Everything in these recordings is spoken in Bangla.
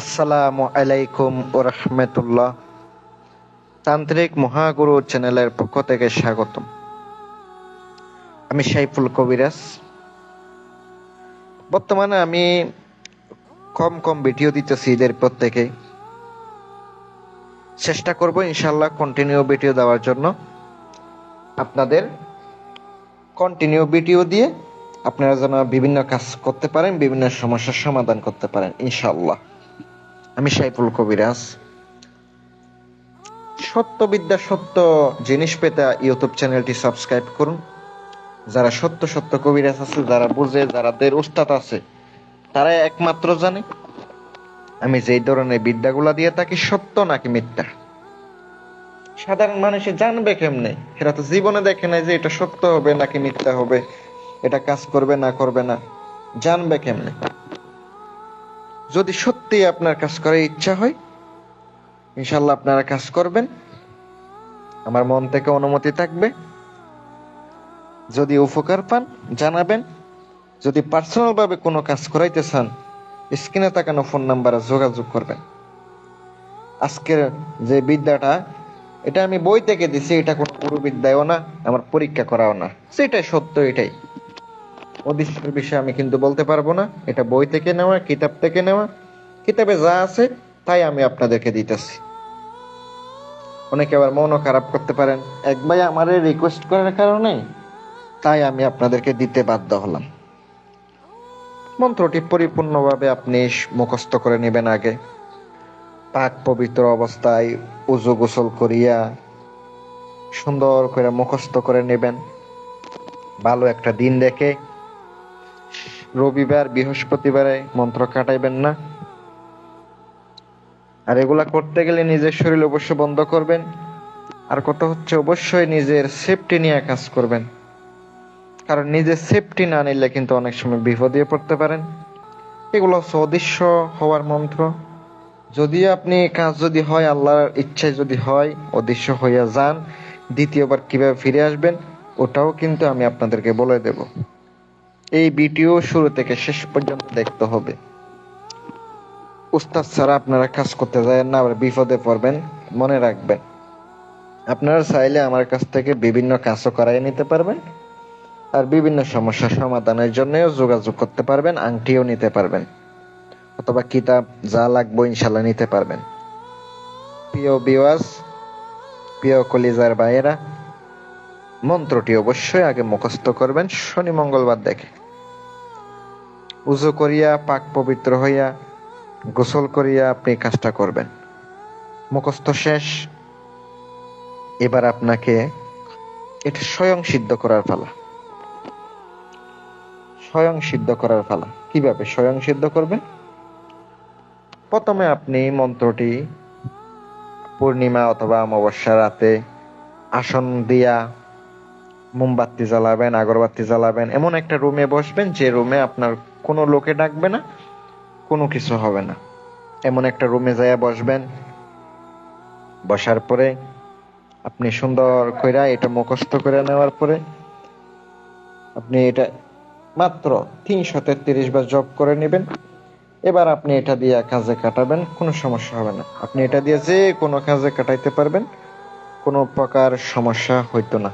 আসসালামু আলাইকুম ও রহমতুল্লাহ। তান্ত্রিক মহাগুরু চ্যানেলের পক্ষ থেকে স্বাগতম। আমি সাইফুল কবিরাজ। বর্তমানে আমি কম কম ভিডিও দিতেছি ঈদের প্রত্যেকে চেষ্টা করব ইনশাল্লাহ কন্টিনিউ ভিডিও দেওয়ার জন্য। আপনাদের কন্টিনিউ ভিডিও দিয়ে আপনারা যেন বিভিন্ন কাজ করতে পারেন, বিভিন্ন সমস্যার সমাধান করতে পারেন ইনশাল্লাহ আমি সাইফুল কবিরাজ। সত্যবিদ্যা সত্য জিনিস পেতে ইউটিউব চ্যানেলটি সাবস্ক্রাইব করুন। যারা সত্য সত্য কবিরাজ আছে, যারা বুঝে, যারাদের উস্তাদ আছে তারা একমাত্র জানে। আমি যেই ধরনের বিদ্যাগুলা দিয়ে থাকি, সত্য নাকি মিথ্যা? সাধারণ মানুষে জানবে কেমনে? এরা তো জীবনে দেখে নাই যে এটা সত্য হবে নাকি মিথ্যা হবে। এটা কাজ করবে না করবে না। জানবে কেমনে? যদি সত্যি আপনার কাজ করার ইচ্ছা হয় ইনশাল্লাহ আপনারা কাজ করবেন। আমার মন থেকে অনুমতি থাকবে। যদি উপকার পান, জানাবেন। যদি পার্সোনাল ভাবে কোনো কাজ করাইতে চান, স্ক্রিনে তাকানো ফোন নাম্বারে যোগাযোগ করবেন। আজকের যে বিদ্যাটা, এটা আমি বই থেকে দিছি, এটা কোনো গুরু বিদ্যায়ও না, আমার পরীক্ষা করাও না। সেটাই সত্য, এটাই। অদৃশ্যের বিষয়ে আমি কিন্তু বলতে পারব না। এটা বই থেকে নেওয়া, কিতাব থেকে নেওয়া। কিতাবে যা আছে, তাই আমি আপনাদেরকে দিতেছি। অনেকে আবার মনও খারাপ করতে পারেন। এক ভাই আমারে রিকোয়েস্ট করার কারণে, তাই আমি আপনাদেরকে দিতে বাধ্য হলাম। মন্ত্রটি পরিপূর্ণভাবে আপনি মুখস্থ করে নেবেন আগে। পাক পবিত্র অবস্থায় উজু গোসল করিয়া সুন্দর করে মুখস্থ করে নেবেন। ভালো একটা দিন দেখে রবিবার, বৃহস্পতিবারে মন্ত্র কাটাইবেন না। আর এগুলা করতে গেলে নিজের শরীর অবশ্য বন্ধ করবেন। আর কথা হচ্ছে অবশ্যই নিজের সেফটি নিয়ে কাজ করবেন। কারণ নিজের সেফটি না নিলে কিন্তু অনেক সময় বিপদে পড়তে পারেন। এগুলো হচ্ছে অদৃশ্য হওয়ার মন্ত্র। যদি আপনি কাজ যদি হয়, আল্লাহর ইচ্ছায় যদি হয়, অদৃশ্য হইয়া যান, দ্বিতীয়বার কীভাবে ফিরে আসবেন, ওটাও কিন্তু আমি আপনাদেরকে বলে দেব। এই ভিডিও শুরু থেকে শেষ পর্যন্ত দেখতে হবে। উস্তাদ ছাড়া আপনারা কাজ করতে যায় না, আবার বিপদে পড়বেন, মনে রাখবেন। আপনারা চাইলে আমার কাছ থেকে বিভিন্ন কাজও করাই নিতে পারবেন, আর বিভিন্ন সমস্যার সমাধানের জন্যও যোগাযোগ করতে পারবেন, আংটিও নিতে পারবেন, অথবা কিতাব যা লাগবে ইনশাল্লাহ নিতে পারবেন। প্রিয় বিওয়াজ প্রিয় কলিজার ভাইয়েরা, মন্ত্রটি অবশ্যই আগে মুখস্থ করবেন, শনি মঙ্গলবার দেখে। উজু করিয়া, পাক পবিত্র হইয়া, গোসল করিয়া আপনি কাজটা করবেন। মুখস্থ শেষ। এবার আপনাকে এটা স্বয়ং সিদ্ধ করার পালা। স্বয়ং সিদ্ধ করার পালা। কীভাবে স্বয়ং সিদ্ধ করবেন? প্রথমে আপনি মন্ত্রটি পূর্ণিমা অথবা অমাবস্যা রাতে আসন দিয়া মোমবাতি জ্বালাবেন, আগরবাতি জ্বালাবেন। এমন একটা রুমে বসবেন যে রুমে আপনার কোনো লোকে ডাকবে না, কোনো কিছু হবে না। এমন একটা রুমে যাইয়া বসবেন। বসার পরে আপনি সুন্দর কইরা এটা মুখস্থ করে নেওয়ার পরে আপনি এটা মাত্র তিনশো তেত্রিশ বার জব করে নেবেন। এবার আপনি এটা দিয়ে কাজে কাটাবেন, কোনো সমস্যা হবে না। আপনি এটা দিয়ে যে কোনো কাজে কাটাইতে পারবেন, কোনো প্রকার সমস্যা হইতো না।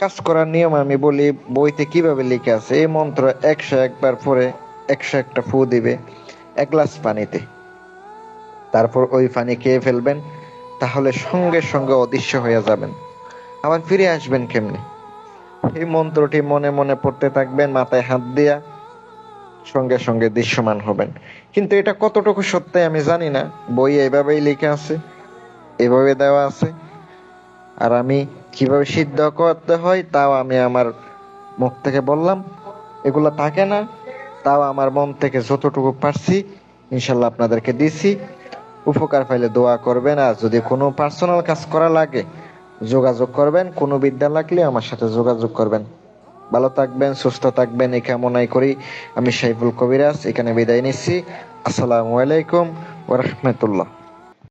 কাজ করার নিয়ম আমি বলি, বইতে কীভাবে লিখে আছে, এই মন্ত্র একশো একবার পরে একশো একটা ফু দিবে, এক গ্লাস পানিতে। তারপর ওই পানি খেয়ে ফেলবেন, তাহলে সঙ্গে সঙ্গে অদৃশ্য হয়ে যাবেন। আবার ফিরে আসবেন কেমনি? এই মন্ত্রটি মনে মনে পড়তে থাকবেন, মাথায় হাত দিয়া সঙ্গে সঙ্গে দৃশ্যমান হবেন। কিন্তু এটা কতটুকু সত্যি আমি জানি না। বই এভাবেই লেখা আছে, এভাবে দেওয়া আছে। আর আমি কীভাবে সিদ্ধ করতে হয়, তাও আমি আমার মুখ থেকে বললাম। এগুলো থাকে না, তাও আমার মন থেকে যতটুকু পারছি, ইনশাল্লাহ আপনাদেরকে দিছি। উপকার পাইলে দোয়া করবেন, আর যদি কোনো পার্সোনাল কাজ করা লাগে, যোগাযোগ করবেন। কোনো বিদ্যা লাগলে আমার সাথে যোগাযোগ করবেন। ভালো থাকবেন, সুস্থ থাকবেন, এই কামনাই করি। আমি সাইফুল কবিরাজ, এখানে বিদায় নিচ্ছি। আসসালামু আলাইকুম ওরহমতুল্লাহ